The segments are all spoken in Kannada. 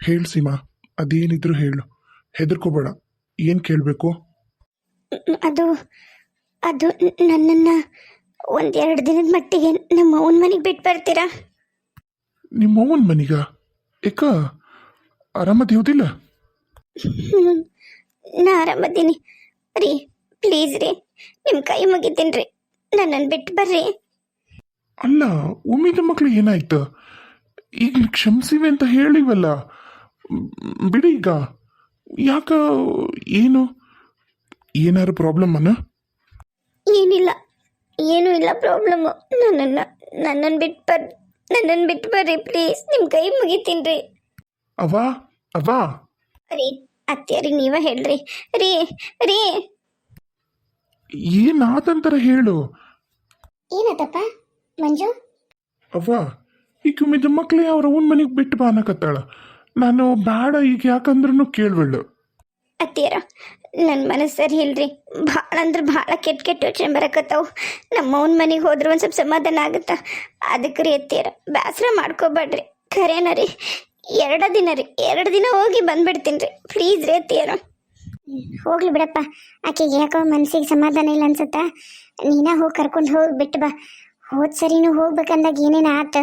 ಹೇಳು ಸೀಮಾ ಅದೇನಿದ್ರು ಹೇಳು. ಹೆದರ್ಕೋಬೇಡ. ಏನು ಕೇಳಬೇಕು? ಅದು ಅದು ನನ್ನನ್ನು ಒಂದೆರಡು ದಿನದ ಮಟ್ಟಿಗೆ ನಮ್ಮ ಅವನ ಮನೆಗೆ ಬಿಟ್ಟು ಬರ್ತೀರಾ? ನಿಮ್ಮ ಅವನ ಮನೆಗ? ಏಕ ಆರಾಮದಿಯೋದಿಲ್ಲ. ನಾ ಆರಾಮದೀನಿ. ರೀ ಪ್ಲೀಸ್ ರೀ ನಿಮ್ಮ ಕೈ ಮುಗಿತೀನಿ ರೀ. ನನ್ನನ್ನು ಬಿಟ್ಟು ಬರ್ರಿ. ಅಲ್ಲ ಉಮ್ಮಿದ ಮಕ್ಳು ಏನಾಯ್ತು? ಈಗ ಕ್ಷಮಿಸಿವೆ ಅಂತ ಹೇಳಿವಲ್ಲ. ಬಿಡಿ ಈಗ ಯಾಕ ಏನು? ಏನಾರು ಪ್ರಾಬ್ಲಮ್ ಅನ್ನ ಏನಿಲ್ಲ. ಏನೂ ಇಲ್ಲ ಪ್ರಾಬ್ಲಮ್ ನನ್ನನ್ನು ನನ್ನನ್ನು ಬಿಟ್ಟು ಬರ್ ನನ್ನನ್ನು ಬಿಟ್ಟು ಬರ್ರಿ ಪ್ಲೀಸ್. ನಿಮ್ಮ ಕೈ ಮುಗಿತೀನಿ ರೀ. ಅವ ಅವ ರೀ ಅತ್ತೆಯರಿಗೆ ನೀವೇ ಹೇಳ್ರಿ. ರೀ ರೀ. ಏನಾದಂತರ ಹೇಳು. ಏನತ್ತಪ್ಪ ಮಂಜು? ಅವ್ವ ಈಗ ಮಕ್ಳೇ ಅವ್ರ ಅವನ ಮನೆಗೆ ಬಿಟ್ಟು ಬಾ ಅನ್ನಕತ್ತಾಳ ನಾನು ಬೇಡ ಈಗ ಯಾಕಂದ್ರೂ ಕೇಳ್ಬೇಳು ಅತ್ತಿಯರ ನನ್ನ ಮನಸ್ಸು ಸರಿ ಇಲ್ರಿ. ಭಾಳ ಅಂದ್ರೆ ಭಾಳ ಕೆಟ್ಟ ಕೆಟ್ಟ ಯೋಚನೆ ಬರಕತ್ತಾವು. ನಮ್ಮ ಅವ್ನ ಮನೆಗೆ ಹೋದ್ರೆ ಒಂದು ಸ್ವಲ್ಪ ಸಮಾಧಾನ ಆಗುತ್ತಾ. ಅದಕ್ಕೆ ರೀ ಅತ್ತಿಯರ ಬೇಸರ ಮಾಡ್ಕೋಬೇಡ್ರಿ. ಖರೇನ ರೀ? ಎರಡು ದಿನ ರೀ. ಎರಡು ದಿನ ಹೋಗಿ ಬಂದ್ಬಿಡ್ತೀನಿ ರೀ. ಪ್ಲೀಸ್ ರೀ ಅತ್ತಿಯರ. ಹೋಗ್ಲಿ ಬಿಡಪ್ಪ. ಆಕೆಗೆ ಯಾಕೋ ಮನಸ್ಸಿಗೆ ಸಮಾಧಾನ ಇಲ್ಲ ಅನ್ಸುತ್ತಾ? ನೀನ ಹೋಗಿ ಕರ್ಕೊಂಡು ಹೋಗಿ ಬಿಟ್ಟು ಬಾ. ಹೋದ್ ಸರಿನೂ ಹೋಗ್ಬೇಕಂದಾಗ ಏನೇನು ಆತ?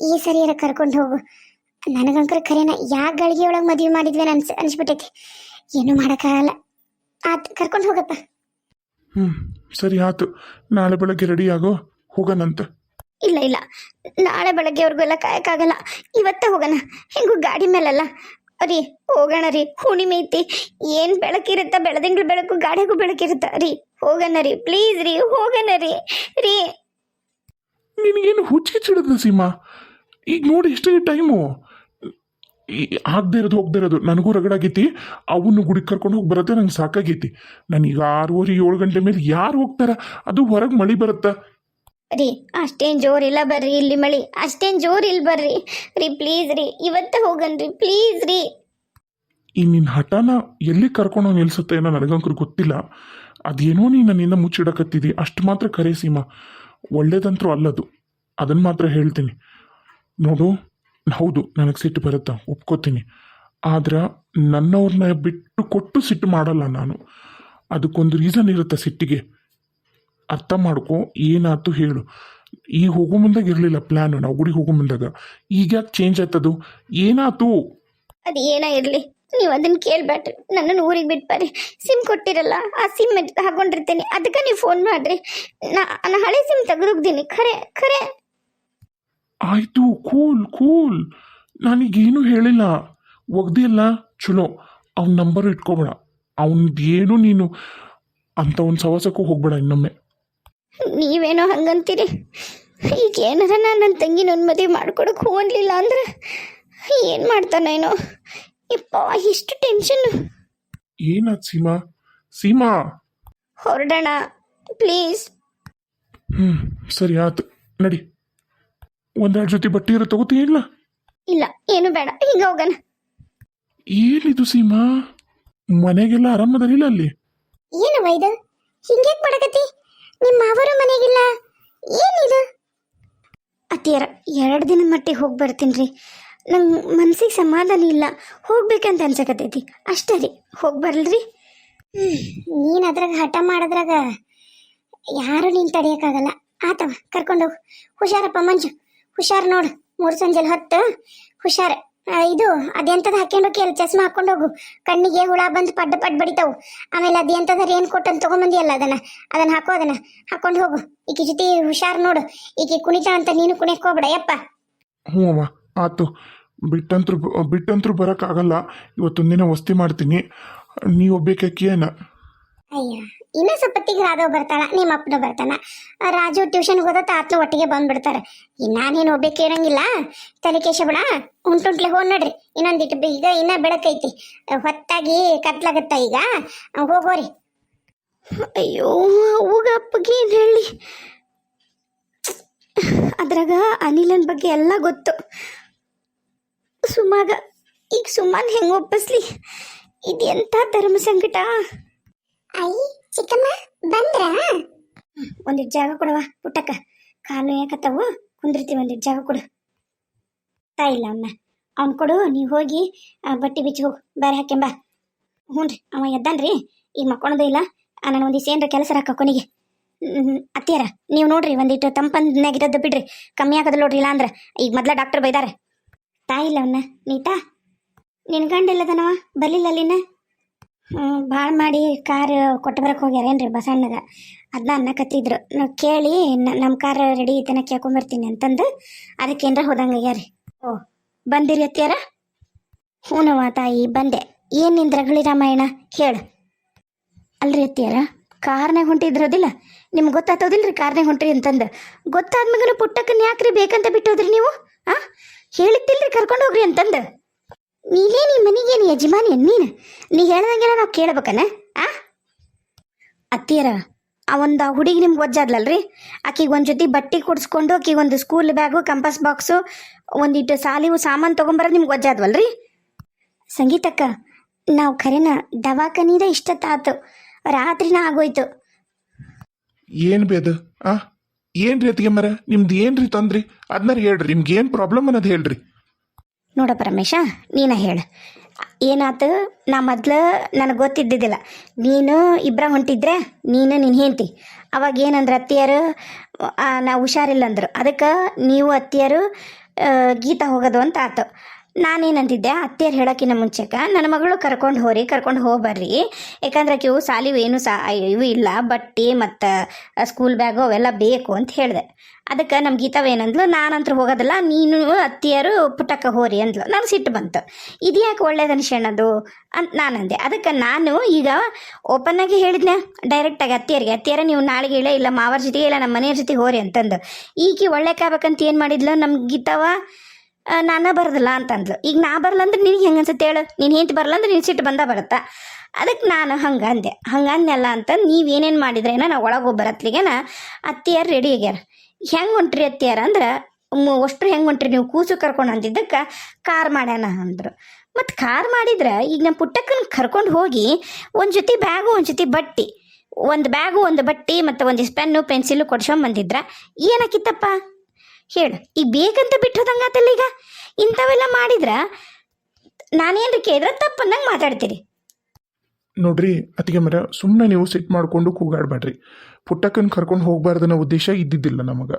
ಈ ಸರಿಯಾರ ಕರ್ಕೊಂಡು ಹೋಗು. ನನಗಂಕರ ಖರೇನ ಯಾ ಗಳಿಗೆ ಒಳಗೆ ಮದುವೆ ಮಾಡಿದ್ವಿ ಅನ್ಸ್ ಅನ್ಸ್ಬಿಟ್ಟೈತಿ ಏನು ಮಾಡೋಕ್ಕಾಗಲ್ಲ. ಆತ್ ಕರ್ಕೊಂಡು ಹೋಗಪ್ಪ. ಹ್ಞೂ ಸರಿ ಆತು. ನಾಳೆ ಬೆಳಗ್ಗೆ ರೆಡಿ ಆಗೋ ಹೋಗನಂತ ಇಲ್ಲ ಇಲ್ಲ. ನಾಳೆ ಬೆಳಗ್ಗೆವರೆಗೂ ಎಲ್ಲ ಕಾಯಕ್ಕಾಗಲ್ಲ. ಇವತ್ತೇ ಹೋಗೋಣ. ಹೆಂಗೂ ಗಾಡಿ ಮೇಲಲ್ಲ. ರೀ ಹೋಗೋಣ ರೀ. ಹುಣ್ಣಿಮೆ ಐತಿ. ಏನು ಬೆಳಕಿರುತ್ತ? ಬೆಳದಿಂಗಳು ಬೆಳಕು ಗಾಡಿಗೂ ಬೆಳಕಿರುತ್ತ? ರೀ ಹೋಗೋಣ ರೀ. ಪ್ಲೀಸ್ ರೀ ಹೋಗೋಣ ರೀ. ರೀ. ನಿನಗೇನು ಹುಚ್ಚಿಚ್ಚಿಡದ ಸೀಮಾ? ಈಗ ನೋಡಿ ಎಷ್ಟೇ ಟೈಮು. ಆಗದೆ ಇರೋದು ಹೋಗದೆ ಇರೋದು. ನನಗೂ ರಗಡಾಗೈತಿ. ಅವನು ಗುಡಿಗೆ ಕರ್ಕೊಂಡು ಹೋಗಿ ಬರುತ್ತೆ ನಂಗೆ ಸಾಕಾಗೈತಿ. ನನಗೆ ಆರೂವರೆ ಏಳು ಗಂಟೆ ಮೇಲೆ ಯಾರು ಹೋಗ್ತಾರ? ಅದು ಹೊರಗೆ ಮಳಿ ಬರುತ್ತಾ? ರೀ ಅಷ್ಟೇನು ಇಲ್ಲ ಬರ್ರಿ ಇಲ್ಲಿ ಮಳಿ. ಅಷ್ಟೇನು ಜೋರ್ ಇಲ್ಲ ಬರ್ರಿ. ರೀ ಪ್ಲೀಸ್ ರೀ ಇವತ್ತೇ ಹೋಗನ್ರಿ ಪ್ಲೀಸ್ ರೀ. ಈ ನಿನ್ನ ಹಠನ ಎಲ್ಲಿ ಕರ್ಕೊಂಡು ನಿಲ್ಸುತ್ತೆ ಏನೋ ನನಗಂಕರು ಗೊತ್ತಿಲ್ಲ. ಅದೇನೋ ನೀನು ನನ್ನಿಂದ ಮುಚ್ಚಿಡಕತ್ತಿದಿ. ಅಷ್ಟು ಮಾತ್ರ ಕರೆ ಸೀಮಾ. ಒಳ್ಳೇದಂತರೂ ಅಲ್ಲದು. ಅದನ್ನು ಮಾತ್ರ ಹೇಳ್ತೀನಿ. ನೋಡು ಹೌದು, ನನಗೆ ಸಿಟ್ಟು ಬರುತ್ತಾ? ಒಪ್ಕೋತೀನಿ. ಆದ್ರೆ ನನ್ನವ್ರನ್ನ ಬಿಟ್ಟು ಕೊಟ್ಟು ಸಿಟ್ಟು ಮಾಡಲ್ಲ ನಾನು. ಅದಕ್ಕೊಂದು ರೀಸನ್ ಇರುತ್ತೆ ಸಿಟ್ಟಿಗೆ. ಅರ್ಥ ಮಾಡ್ಕೊ, ಏನಾಯ್ತು ಹೇಳು. ಈಗ ಹೋಗೋ ಮುಂದಾಗ ಇರಲಿಲ್ಲ ಪ್ಲ್ಯಾನು ನಾವು ಗುಡಿಗೆ ಹೋಗೋ ಮುಂದಾಗ. ಈಗ ಯಾಕೆ ಚೇಂಜ್ ಆಯ್ತದು? ಏನಾಯ್ತು? ಅದು ಏನ ಇರಲಿ. ನೀವು ಅದನ್ನ ಕೇಳ್ಬೇಡ್ರಿ. ನನ್ನನ್ನು ಊರಿಗೆ ಬಿಟ್ಟು ಬರ್ರಿ. ಸಿಮ್ ಕೊಟ್ಟಿರಲ್ಲ, ಆ ಸಿಮ್ ಹಾಕೊಂಡಿರ್ತೇನೆ. ಅದಕ್ಕೆ ನೀವು ಫೋನ್ ಮಾಡ್ರಿ. ನಾ ಹಳೆ ಸಿಮ್ ತೆಗೆದೋಗ್ದೀನಿ ಖರೆ ಖರೆ. ಆಯ್ತು ಕೂಲ್ ಕೂಲ್ ನನಗೇನು ಹೇಳಿಲ್ಲ. ಒಗ್ದಿಲ್ಲ ಚಲೋ ಅವ್ನ ನಂಬರ್ ಇಟ್ಕೋಬೇಡ. ಅವನದೇನು ನೀನು ಅಂತ ಒಂದು ಸವಾಸಕ್ಕೂ ಹೋಗ್ಬೇಡ ಇನ್ನೊಮ್ಮೆ. ನೀವೇನೋ ಹಂಗಂತೀರಿ? ಈಗ ಏನಾರ ನಾನು ನನ್ನ ತಂಗಿನ ನನ್ನ ಮದುವೆ ಮಾಡ್ಕೊಡಕ್ಕೆ ಹೋಗಲಿಲ್ಲ ಅಂದ್ರೆ ಏನು ಮಾಡ್ತಾನೇನೋ ಇಪ್ಪಾ ಇಷ್ಟು ಟೆನ್ಷನ್ ಏನಾದ್ ಸೀಮಾ? ಸೀಮಾ! ಹೊರಡೋಣ ಪ್ಲೀಸ್ ಹ್ಞೂ ಸರಿ ಆಯ್ತು. ನಡಿ. ಒಂದೆರಡು ಜೊತೆ ಬಟ್ಟೆ ಇರೋ ತಗೋತೀನಿಲ್ಲ ಇಲ್ಲ? ಏನು ಬೇಡ ಹಿಂಗ ಹೋಗೋಣ. ಏನಿದು ಸೀಮಾ? ಮನೆಗೆಲ್ಲ ಆರಾಮದರಿಲ್ಲ ಅಲ್ಲಿ? ಏನು ಇದು ಹಿಂಗೆ ಮಾಡಕತ್ತಿ? ನಿಮ್ಮ ಮಾವರ ಮನೆಗಿಲ್ಲ? ಏನಿದು? ಅತ್ತಿಯರ ಎರಡು ದಿನ ಮಟ್ಟಿಗೆ ಹೋಗಿ ಬರ್ತೀನಿ ರೀ. ನಂಗೆ ಮನ್ಸಿಗೆ ಸಮಾಧಾನ ಇಲ್ಲ. ಹೋಗ್ಬೇಕಂತ ಅನ್ಸಕತ್ತೈತಿ. ಅಷ್ಟೇ ರೀ ಹೋಗಿ ಬರಲ್ರಿ. ನೀನು ಅದ್ರಾಗ ಹಠ ಮಾಡಿದ್ರಾಗ ಯಾರು ನೀನು ತಡಿಯೋಕ್ಕಾಗಲ್ಲ ಆತವ ಕರ್ಕೊಂಡೋಗು ಹುಷಾರಪ್ಪ ಮಂಜು. ಹುಷಾರ್ ನೋಡು, ಮೂರು ಸಂಜೆಲಿ ಹೊತ್ತು. ಹುಷಾರ್. ಇದು, ಅದೆಂತದ ಹಾಕೊಂಡು ಹೋಗಿ ಚಸ್ಮಾ ಹಾಕೊಂಡು ಹೋಗು. ಕಣ್ಣಿಗೆ ಹುಳ ಬಂದು ಪಡ್ಡ ಪಡ್ ಬಡಿತಾವು. ಆಮೇಲೆ ಅದೆಂತದ ರೇನ್ ಕೋಟ್ ಅಂತ ತಗೊಂಬಂದಿಯಲ್ಲ ಅದನ್ನ? ಅದನ್ನ ಹಾಕೋ ಅದನ್ನ. ಹಾಕೊಂಡು ಹೋಗು. ಈಕಿ ಜೊತೆ ಹುಷಾರ್ ನೋಡು. ಈಕಿ ಕುಣಿತ ಅಂತ ನೀನು ಕುಣಿಯಕ್ ಹೋಗ್ಬೇಡ, ಯಪ್ಪ. ಹ್ಞೂ ಅಮ್ಮ, ಆತು. ಬಿಟ್ಟಂತ್ರು ಬಿಟ್ಟಂತ್ರು ಬರೋಕ್ಕಾಗಲ್ಲ. ಇವತ್ತೊಂದಿನ ವಸ್ತಿ ಮಾಡ್ತೀನಿ. ನೀವು ಒಬ್ಬೇಕಾಕಿಯೇನ ಅಯ್ಯ, ಇನ್ನ ಸ್ವಲ್ಪತ್ತಿಗೆ ರಾಧವ್ ಬರ್ತಾಳ, ನಿಮ್ಮ ಅಪ್ಪನ ಬರ್ತಾನ. ರಾಜು ಟ್ಯೂಷನ್ ಹೋದ ಆತ್ನ ಒಟ್ಟಿಗೆ ಬಂದ್ಬಿಡ್ತಾರೆ. ನಾನೇನು ಹೋಗ್ಬೇಕು ಇರಂಗಿಲ್ಲ ತಲೆ ಕೇಶಬೇಡ ಉಂಟುಂಟ್ಲೆ ಹೋಗ್ ನೋಡ್ರಿ ಇನ್ನೊಂದಿಟ್ಟು ಈಗ ಇನ್ನ ಬೆಳಕೈತಿ ಹೊತ್ತಾಗಿ ಕತ್ಲಾಗತ್ತ ಈಗ? ಹೋಗೋರಿ ಅಯ್ಯೋ ಅಪ್ಪಗೆ ಏನು ಹೇಳಿ? ಅದ್ರಾಗ ಅನಿಲನ್ ಬಗ್ಗೆ ಎಲ್ಲ ಗೊತ್ತು. ಸುಮಾಗ, ಈಗ ಸುಮ್ಮನೆ ಹೆಂಗೆ ಒಪ್ಪಿಸ್ಲಿ? ಇದೆಂಥ ಧರ್ಮ ಸಂಕಟ? ಐ, ಚಿಕ್ಕಮ್ಮ, ಬಂದ್ರ? ಒಂದಿಟ್ ಜಾಗ ಕೊಡವ ಪುಟ್ಟಕ್ಕ. ಕಾಲು ಯಾಕತ್ತವು ಕುಂದಿರ್ತೀವಿ ಒಂದಿಟ್ ಜಾಗ ಕೊಡು. ತಾ ಇಲ್ಲ ಅಮ್ಮ ಅವ್ನು ಕೊಡು ನೀವು ಹೋಗಿ ಬಟ್ಟೆ ಬಿಚ್ಚಿ ಹೋಗು. ಬೇರೆ ಹಾಕೆಂಬ ಹ್ಞೂ ಅವ ಎದ್ದಾನ್ರಿ ಈಗ ಮಕ್ಕೊಳೋದೇ ಇಲ್ಲ. ನಾನು ಒಂದಿಷ್ಟು ಏನ್ರ ಕೆಲಸ ಹಾಕ ಕೊನೆಗೆ. ಅತ್ತಿಯರ, ನೀವು ನೋಡ್ರಿ, ಒಂದಿಟ್ಟು ತಂಪನ್ಯಾಗಿರೋದು ಬಿಡ್ರಿ. ಕಮ್ಮಿ ಆಗದ ನೋಡ್ರಿ, ಇಲ್ಲ ಅಂದ್ರೆ. ಈಗ ಮೊದ್ಲ ಡಾಕ್ಟರ್ ಬೈದಾರೆ. ತಾಯಿಲ್ಲ ಅವನ್ನ ನೀತಾ ನಿನ್ ಗಂಡ ಇಲ್ಲದನವ ಬರ್ಲಿಲ್ಲ ಅಲ್ಲಿನ? ಭಾಳ ಮಾಡಿ ಕಾರ್ ಕೊಟ್ಟು ಬರಕ್ಕೆ ಹೋಗ್ಯಾರೇನ್ರಿ ಬಸಣ್ಣಗ. ಅದನ್ನ ಅನ್ನಕತ್ತಿದ್ರು ನಾವು ಕೇಳಿ ನಮ್ಮ ಕಾರ್ ರೆಡಿ ಐತನ ಕೇಳ್ಕೊಂಬರ್ತೀನಿ ಅಂತಂದು ಅದಕ್ಕೇನ್ರ ಹೋದಂಗಾಗ್ಯಾರಿ ಓ, ಬಂದಿರಿ ಅತ್ತಿಯಾರ? ಹ್ಞೂನವ್ವ ತಾಯಿ, ಬಂದೆ. ಏನು ನಿಂದ ರಗಳಿ ರಾಮಾಯಣ? ಹೇಳು. ಅಲ್ರಿ ಅತ್ತಿಯಾರ, ಕಾರ್ನಾಗ ಹೊಂಟಿದ್ರೋದಿಲ್ಲ? ನಿಮ್ಗೆ ಗೊತ್ತಾಗ್ತದಿಲ್ರಿ ಕಾರ್ನಾಗ ಹೊಂಟ್ರಿ ಅಂತಂದು? ಗೊತ್ತಾದ್ಮೇಲೆ ಪುಟ್ಟಕ್ಕನ್ನ ಯಾಕ್ರಿ ಬೇಕಂತ ಬಿಟ್ಟೋದ್ರಿ ನೀವು? ಹಾಂ ಹೇಳಿದ್ದಿಲ್ರಿ ಕರ್ಕೊಂಡು ಹೋಗ್ರಿ ಅಂತಂದು? ನೀನೇ ನಿಮ್ಮ ನೀ ಯಜಮಾನಿ ನೀನು? ನೀ ಹೇಳ್ದಂಗೆಲ್ಲ ನಾವು ಕೇಳ್ಬೇಕನ, ಆ? ಅತ್ತಿಯರ ಆ ಒಂದು ಹುಡುಗಿ ನಿಮ್ಗೆ ಒಜ್ಜಾದ್ಲಲ್ರಿ ಆಕಿಗೆ ಒಂದು ಜೊತೆ ಬಟ್ಟೆ ಕೊಡಿಸ್ಕೊಂಡು, ಆಕಿಗೆ ಒಂದು ಸ್ಕೂಲ್ ಬ್ಯಾಗು ಕಂಪಸ್ ಬಾಕ್ಸು ಒಂದಿಟ್ಟು ಸಾಲಿವು ಸಾಮಾನು ತೊಗೊಂಬರೋದು ನಿಮ್ಗೆ ಒಜ್ಜಾದ್ವಲ್ರಿ ಸಂಗೀತಕ್ಕ, ನಾವು ಖರೇನ ದವಾಖಾನಿದ ಇಷ್ಟತ್ತಾತು. ರಾತ್ರಿನ ಆಗೋಯ್ತು. ಏನು ಬೇದ, ಆ? ಏನ್ರಿ ಅತ್ತಿಗೆ ಮರ? ನಿಮ್ದು ಏನ್ರಿ ತೊಂದ್ರಿ? ಅದನ್ನ ಹೇಳ್ರಿ, ನಿಮ್ಗೆ ಏನು ಪ್ರಾಬ್ಲಮ್ ಅನ್ನೋದು ಹೇಳ್ರಿ. ನೋಡ ಪರಮೇಶ, ನೀನ ಹೇಳ. ಏನಾತು? ನಾ ಮೊದ್ಲು ನನಗೆ ಗೊತ್ತಿದ್ದಿದ್ದಿಲ್ಲ. ನೀನು ಇಬ್ಬರ ಹೊಂಟಿದ್ರೆ ನೀನು ನಿನ್ನ ಹೆಂಡ್ತಿ. ಅವಾಗ ಏನಂದ್ರೆ ಅತ್ತಿಯರು ನಾ ಹುಷಾರಿಲ್ಲ ಅಂದರು. ಅದಕ್ಕೆ ನೀವು ಅತ್ತಿಯರು ಗೀತಾ ಹೋಗೋದು ಅಂತ ಆತು. ನಾನೇನಂತಿದ್ದೆ ಅತ್ತಿಯರು ಹೇಳೋಕ್ಕಿಂತ ಮುಂಚೆಕ ನನ್ನ ಮಗಳು ಕರ್ಕೊಂಡು ಹೋರಿ, ಕರ್ಕೊಂಡು ಹೋಗ್ಬರ್ರಿ. ಯಾಕಂದ್ರೆ ಕಿವು ಸಾಲಿವು ಏನು ಸಾ, ಇವು ಇಲ್ಲ, ಬಟ್ಟೆ ಮತ್ತು ಸ್ಕೂಲ್ ಬ್ಯಾಗು ಅವೆಲ್ಲ ಬೇಕು ಅಂತ ಹೇಳಿದೆ. ಅದಕ್ಕೆ ನಮ್ಮ ಗೀತಾವೇನಂದ್ಲು ನಾನಂತ್ರ ಹೋಗೋದಲ್ಲ, ನೀನು ಅತ್ತಿಯರು ಪುಟ್ಟಕ್ಕ ಹೋರಿ ಅಂದ್ಲು. ನನಗೆ ಸಿಟ್ಟು ಬಂತು. ಇದು ಯಾಕೆ ಒಳ್ಳೇದು ಅಂತ ನಾನಂದೆ ಅದಕ್ಕೆ ನಾನು ಈಗ ಓಪನ್ ಆಗಿ ಹೇಳಿದ್ನೆ ಡೈರೆಕ್ಟಾಗಿ ಅತ್ತಿಯರಿಗೆ, ಅತ್ತಿಯರ, ನೀವು ನಾಳೆಗೆ ಇಲ್ಲ ಇಲ್ಲ, ಮಾವರ ಜೊತೆಗೆ ಇಲ್ಲ ನಮ್ಮ ಮನೆಯವ್ರ ಜೊತೆ ಹೋರಿ ಅಂತಂದು. ಈಕೆ ಒಳ್ಳೆ ಕಾಬೇಕಂತ ಏನು ಮಾಡಿದ್ಲು ನಮ್ಮ ಗೀತವ ನಾನು ಬರೋದಿಲ್ಲ ಅಂತಂದ್ಲು. ಈಗ ನಾ ಬರಲ್ಲ ಅಂದ್ರೆ ನಿನಗೆ ಹೆಂಗೆ ಅನ್ಸುತ್ತೆ ಹೇಳು? ನೀನು ಹೆಂಡ್ತಿ ಬರಲ್ಲ ಅಂದ್ರೆ ನಿನ್ನ ಸಿಟ್ಟು ಬಂದ ಬರುತ್ತಾ? ಅದಕ್ಕೆ ನಾನು ಹಂಗೆ ಅಂದೆ. ಹಂಗೆ ಅಂದೆಲ್ಲ ಅಂತ ನೀವೇನೇನು ಮಾಡಿದ್ರೇನ ನಾವು ಒಳಗೆ ಬರತ್ಲಿಗೆನ ಅತ್ತಿಯಾರು ರೆಡಿ ಆಗ್ಯಾರ. ಹೆಂಗೆ ಹೊಂಟ್ರಿ ಅತ್ತಿಯಾರ ಅಂದ್ರೆ ಅಷ್ಟು ಹೆಂಗೆ ಹೊಂಟ್ರಿ ನೀವು? ಕೂಸು ಕರ್ಕೊಂಡು ಅಂದಿದ್ದಕ್ಕೆ ಕಾರ್ ಮಾಡ್ಯಾನ ಅಂದರು. ಮತ್ತು ಕಾರ್ ಮಾಡಿದ್ರೆ, ಈಗ ನಮ್ಮ ಪುಟ್ಟಕ್ಕನ ಕರ್ಕೊಂಡು ಹೋಗಿ ಒಂದು ಜೊತೆ ಬ್ಯಾಗು, ಒಂದು ಜೊತೆ ಬಟ್ಟಿ. ಒಂದು ಬ್ಯಾಗು, ಒಂದು ಬಟ್ಟಿ, ಮತ್ತು ಒಂದಿಷ್ಟು ಪೆನ್ನು, ಪೆನ್ಸಿಲು ಕೊಡ್ಸ್ಕೊಂಬಂದಿದ್ರ ಏನಕ್ಕಿತ್ತಪ್ಪ ಹೇಳು, ಈ ಬೇಕಂತ ಬಿಟ್ಟೋದಂಗಾತಲ್ಲ ಈಗ? ಇಂಥವೆಲ್ಲ ಮಾಡಿದ್ರ ನಾನೇನ್ರಿ ಕೇಳಿದ್ರೆ ತಪ್ಪಂದಂಗೆ ಮಾತಾಡ್ತೀರಿ. ನೋಡ್ರಿ ಅತಿಗೆ ಮರ ಸುಮ್ಮನೆ ನೀವು ಸಿಟ್ ಮಾಡ್ಕೊಂಡು ಕೂಗಾಡಬೇಡ್ರಿ. ಪುಟ್ಟಕ್ಕನ ಕರ್ಕೊಂಡು ಹೋಗ್ಬಾರ್ದು ಉದ್ದೇಶ ಇದ್ದಿದ್ದಿಲ್ಲ ನಮಗೆ.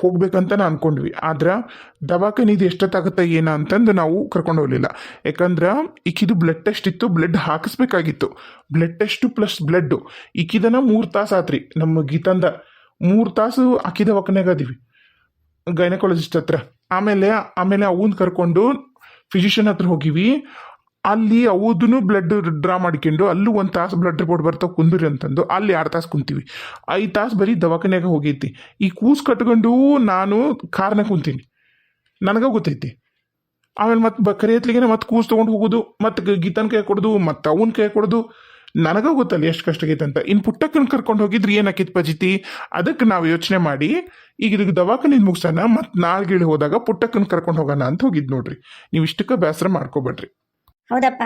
ಹೋಗ್ಬೇಕಂತ ನಾ ಅನ್ಕೊಂಡ್ವಿ. ಆದ್ರೆ ದವಾಖಾನೆ ಇದು ಎಷ್ಟೊತ್ತಾಗುತ್ತೆ ಏನ ಅಂತಂದು ನಾವು ಕರ್ಕೊಂಡು ಹೋಗಲಿಲ್ಲ. ಯಾಕಂದ್ರೆ ಈಕಿದು ಬ್ಲಡ್ ಟೆಸ್ಟ್ ಇತ್ತು ಬ್ಲಡ್ ಹಾಕಿಸ್ಬೇಕಾಗಿತ್ತು. ಬ್ಲಡ್ ಟೆಸ್ಟು ಪ್ಲಸ್ ಬ್ಲಡ್ಡು ಈಕಿದನ ಮೂರು ತಾಸು ಆತ್ರಿ ನಮ್ಮ ಗೀತಂದ. ಮೂರು ತಾಸು ಹಾಕಿದ ದವಾಖಾನೆಗೆ ಗೈನಕಾಲಜಿಸ್ಟ್ ಹತ್ರ. ಆಮೇಲೆ ಆಮೇಲೆ ಅವನ್ ಕರ್ಕೊಂಡು ಫಿಸಿಷಿಯನ್ ಹತ್ರ ಹೋಗಿವಿ. ಅಲ್ಲಿ ಅವದನ್ನು ಬ್ಲಡ್ ಡ್ರಾ ಮಾಡ್ಕೊಂಡು ಅಲ್ಲೂ ಒಂದು ತಾಸು ಬ್ಲಡ್ ರಿಪೋರ್ಟ್ ಬರ್ತಾ ಕುಂದ್ರಿ ಅಂತಂದು. ಅಲ್ಲಿ ಎರಡು ತಾಸು ಕುಂತೀವಿ. ಐದು ತಾಸು ಬರೀ ದವಾಖಾನೆಗೆ ಹೋಗೈತಿ. ಈ ಕೂಸ್ ಕಟ್ಕೊಂಡು ನಾನು ಕಾರ್ನಾಗ ಕುಂತೀನಿ. ನನಗೆ ಗೊತ್ತೈತಿ. ಆಮೇಲೆ ಮತ್ತೆ ಬ ಕರಿಯತ್ಲಿಗೆ ಮತ್ತೆ ಕೂಸ್ ತೊಗೊಂಡು ಹೋಗೋದು, ಮತ್ತು ಗೀತನ ಕೈ ಕೊಡೋದು, ಮತ್ತು ಅವನ ಕೈ ಕೊಡೋದು. ನನಗ ಗೊತ್ತಲ್ಲ ಎಷ್ಟು ಕಷ್ಟ ಆಗೈತೆ ಅಂತ. ಇನ್ನು ಪುಟ್ಟಕ್ಕನ ಕರ್ಕೊಂಡು ಹೋಗಿದ್ರೆ ಏನಕ್ಕಿತ್ ಪಜಿತಿ? ಅದಕ್ಕೆ ನಾವು ಯೋಚನೆ ಮಾಡಿ, ಈಗ ಇದಕ್ಕೆ ದವಾಖಾನೆ ಮುಗಿಸೋಣ ಮತ್ತು ನಾಳ್ಗಿಳಿ ಹೋದಾಗ ಪುಟ್ಟಕ್ಕನ ಕರ್ಕೊಂಡು ಹೋಗೋಣ ಅಂತ ಹೋಗಿದ್ ನೋಡ್ರಿ. ನೀವು ಇಷ್ಟಕ್ಕೆ ಬೇಸರ ಮಾಡ್ಕೋಬೇಡ್ರಿ. ಹೌದಪ್ಪ.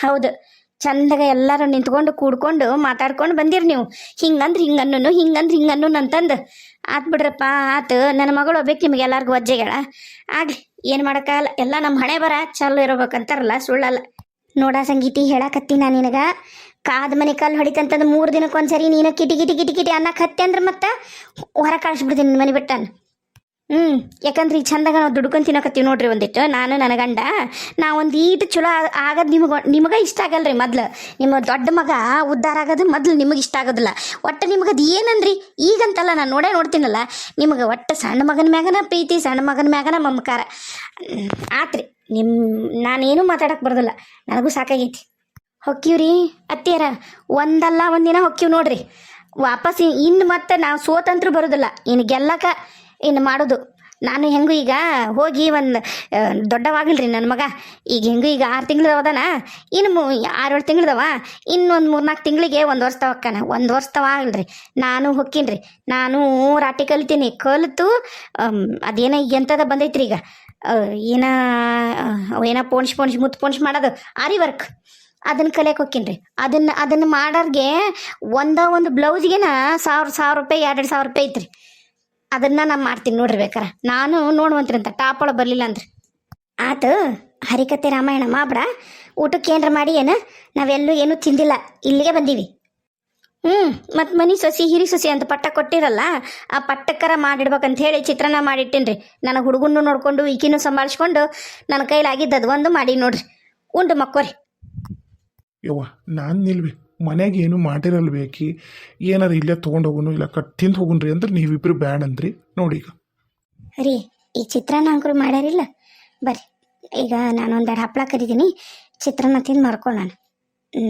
ಹೌದು. ಚಂದಾಗ ಎಲ್ಲರೂ ನಿಂತ್ಕೊಂಡು ಕೂಡ್ಕೊಂಡು ಮಾತಾಡ್ಕೊಂಡು ಬಂದಿರಿ ನೀವು. ಹಿಂಗಂದ್ರೆ ಹಿಂಗನ್ನು ಹಿಂಗಂದ್ರೆ ಹಿಂಗನ್ನು ಅಂತಂದು. ಆತ್ ಬಿಡ್ರಪ್ಪ, ಆತು. ನನ್ನ ಮಗಳು ಒಬ್ಬೇಕು ನಿಮಗೆ ಎಲ್ಲರಿಗೂ ಒಜ್ಜೆಗಳ ಆಗ್ಲಿ, ಏನು ಮಾಡೋಕ್ಕಾಗಲ್ಲ. ಎಲ್ಲ ನಮ್ಮ ಹಣೆ ಬರ ಚಾಲು ಇರಬೇಕಂತಾರಲ್ಲ ಸುಳ್ಳಲ್ಲ. ನೋಡ ಸಂಗೀತಿ, ಹೇಳಕತ್ತಿ ನಾ ನಿನಗ. ಕಾದ ಮನೆ ಕಲ್ಲು ಹೊಡಿತಂತಂದು ಮೂರು ದಿನಕ್ಕೊಂದ್ಸರಿ ನೀನು ಕಿಟಿ ಕಿಟಿ ಕಿಟಿ ಕಿಟಿ ಅನ್ನಕ್ಕೆ ಕತ್ತೆ ಅಂದ್ರೆ ಮತ್ತೆ ಹೊರ ಕಳಿಸ್ಬಿಡ್ತೀನಿ ಮನೆ ಬಿಟ್ಟನು. ಹ್ಞೂ ಯಾಕಂದ್ರೆ ಈ ಚಂದಾಗ ನಾವು ದುಡ್ಕೊಂಡು ತಿನ್ನಕತ್ತೀವಿ ನೋಡ್ರಿ ಒಂದಿಟ್ಟು ನಾನು ನನ್ನ ಗಂಡ ನಾ ಒಂದು ಈಟು ಚಲೋ ಆಗೋದು ನಿಮಗೆ ನಿಮಗೆ ಇಷ್ಟ ಆಗಲ್ರಿ ಮೊದ್ಲು. ನಿಮ್ಮ ದೊಡ್ಡ ಮಗ ಉದ್ಧಾರ ಆಗೋದು ಮೊದ್ಲು ನಿಮಗೆ ಇಷ್ಟ ಆಗೋದಿಲ್ಲ. ಒಟ್ಟು ನಿಮಗೆ ಅದು ಏನಂದ್ರಿ? ಈಗಂತಲ್ಲ ನಾನು ನೋಡೇ ನೋಡ್ತೀನಲ್ಲ, ನಿಮಗೆ ಒಟ್ಟು ಸಣ್ಣ ಮಗನ ಮ್ಯಾಗನ ಪ್ರೀತಿ, ಸಣ್ಣ ಮಗನ ಮ್ಯಾಗನ ಮಮಕಾರ. ಆತ್ರಿ ನಿಮ್ಮ ನಾನೇನು ಮಾತಾಡಕ್ಕೆ ಬರೋದಿಲ್ಲ. ನನಗೂ ಸಾಕಾಗೈತಿ. ಹೊಕ್ಕಿವ್ರಿ? ಅತ್ತಿಯರ, ಒಂದಲ್ಲ ಒಂದಿನ ಹೊಕ್ಕಿವ್ ನೋಡ್ರಿ. ವಾಪಸ್ ಇನ್ನು ಮತ್ತೆ ನಾವು ಸೋತಂತ್ರೂ ಬರೋದಿಲ್ಲ. ಇನ್ನು ಗೆಲ್ಲಕ ಇನ್ನು ಮಾಡೋದು. ನಾನು ಹೆಂಗು ಈಗ ಹೋಗಿ ಒಂದು ದೊಡ್ಡವಾಗಿಲ್ರಿ ನನ್ನ ಮಗ. ಈಗ ಹೆಂಗು ಈಗ ಆರು ತಿಂಗಳದವದಾನ ಇನ್ನು ಮೂ, ಆರೇಳು ತಿಂಗಳದವ ಇನ್ನೊಂದು ಮೂರ್ನಾಲ್ಕು ತಿಂಗಳಿಗೆ ಒಂದು ವರ್ಷ ತವಕ್ಕನ ಒಂದು ವರ್ಷ ತವ ಆಗಲ್ರಿ. ನಾನು ಹೊಕ್ಕಿನ್ರಿ. ನಾನು ರಾಟಿ ಕಲಿತೀನಿ. ಕಲಿತು ಅದೇನೋ ಎಂಥದ ಬಂದೈತ್ರಿ ಈಗ. ಏನ ಏನೋ ಪೋಣಿಸ್ ಪೋಣಿಸ್ ಮುತ್ತು ಪೋಣಿಸ್ ಮಾಡೋದು. ಆರಿ ವರ್ಕ್. ಅದನ್ನ ಕಲಿಯಕ್ಕೆ ಹೋಗ್ತೀನಿ ಅದನ್ನ ಅದನ್ನ ಮಾಡೋರ್ಗೆ ಒಂದ ಒಂದು ಬ್ಲೌಸ್ಗೆನ ಸಾವಿರ ಸಾವಿರ ರೂಪಾಯಿ ಎರಡು ಸಾವಿರ ರೂಪಾಯಿ ಐತ್ರಿ. ಅದನ್ನ ನಾನು ಮಾಡ್ತೀನಿ ನೋಡ್ರಿ ಬೇಕಾರ. ನಾನು ನೋಡುವಂತ್ರಿ ಅಂತ. ಟಾಪ್ ಒಳಗೆ ಬರಲಿಲ್ಲ ಅಂದ್ರೆ. ಆತು ಹರಿಕತೆ ರಾಮಾಯಣ ಮಾಬಡ ಊಟಕ್ಕೆ ಏನ್ರ ಮಾಡಿ ಏನ? ನಾವೆಲ್ಲೂ ಏನೂ ತಿಂದಿಲ್ಲ. ಇಲ್ಲಿಗೆ ಬಂದೀವಿ. ಹ್ಞೂ ಮತ್ತು ಮನಿ ಸೊಸಿ, ಹಿರಿ ಸೊಸಿ ಅಂತ ಪಟ್ಟ ಕೊಟ್ಟಿರಲ್ಲ, ಆ ಪಟ್ಟಕ್ಕರ ಮಾಡಿಡ್ಬೇಕಂತ ಹೇಳಿ ಚಿತ್ರಾನ್ನ ಮಾಡಿಟ್ಟೇನ್ರಿ. ನನ್ನ ಹುಡುಗನ್ನು ನೋಡ್ಕೊಂಡು ಈಕಿನೂ ಸಂಭಾಳಿಸ್ಕೊಂಡು ನನ್ನ ಕೈಲಾಗಿದ್ದದು ಒಂದು ಮಾಡಿ ನೋಡ್ರಿ. ಉಂಡು ಮಕ್ಕೋರಿ. ಯವ್ವ ನಾನು ನಿಲ್ವಿ ಮನೆಗೆ ಏನು ಮಾಡಿರಲ್ಬೇಕಿ ಏನಾರು ಇಲ್ಲೇ ತೊಗೊಂಡು ಹೋಗುನು ಇಲ್ಲ ಕಟ್ ತಿಂದು ಹೋಗುನ್ರಿ ಅಂದ್ರೆ ನೀವಿಬ್ರು ಬ್ಯಾಡ್ ಅಂದ್ರಿ ನೋಡಿ ಈಗ. ರೀ, ಈ ಚಿತ್ರಾನ್ನ ಅಂಕರು ಮಾಡ್ಯಾರಿಲ್ಲ? ಬರ್ರಿ, ಈಗ ನಾನೊಂದೆರಡು ಹಪ್ಪಳ ಕರಿದೀನಿ ಚಿತ್ರಾನ್ನ ತಿಂದು ಮಾಡ್ಕೊಳ್ಳೋಣ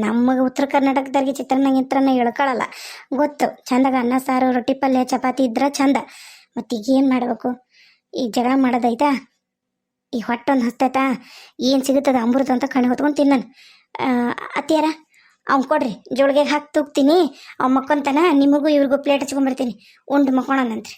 ನಮಗೆ ಉತ್ತರ ಕರ್ನಾಟಕದವ್ರಿಗೆ ಚಿತ್ರಾನ್ನ, ಗಿತ್ರಾನ್ನ ಹೇಳ್ಕೊಳ್ಳಲ್ಲ ಗೊತ್ತು, ಚಂದಾಗ ಅನ್ನ, ಸಾರು, ರೊಟ್ಟಿ ಪಲ್ಯ, ಚಪಾತಿ ಇದ್ರೆ ಚಂದ. ಮತ್ತು ಈಗ ಏನು ಮಾಡಬೇಕು? ಈಗ ಜಗಳ ಮಾಡೋದೈತಾ? ಈ ಹೊಟ್ಟೊಂದು ಹಸ್ತೈತಾ? ಏನು ಸಿಗುತ್ತದೆ? ಅಮೃತ ಅಂತ ಕಣ್ಣು ಹೊತ್ಕೊಂಡು ತಿನ್ನನು ಅತ್ತಿಯಾರ ಅವ್ನು ಕೊಡ್ರಿ ಜೋಳಿಗೆಗೆ ಹಾಕಿ ತೂಗ್ತೀನಿ. ಅವ್ನು ಮಕ್ಕೊಂತಾನ ನಿಮಗೂ ಇವ್ರಿಗೂ ಪ್ಲೇಟ್ ಹಚ್ಕೊಂಡ್ಬರ್ತೀನಿ ಉಂಡು ಮಕ್ಕೊಳನಂತ್ರಿ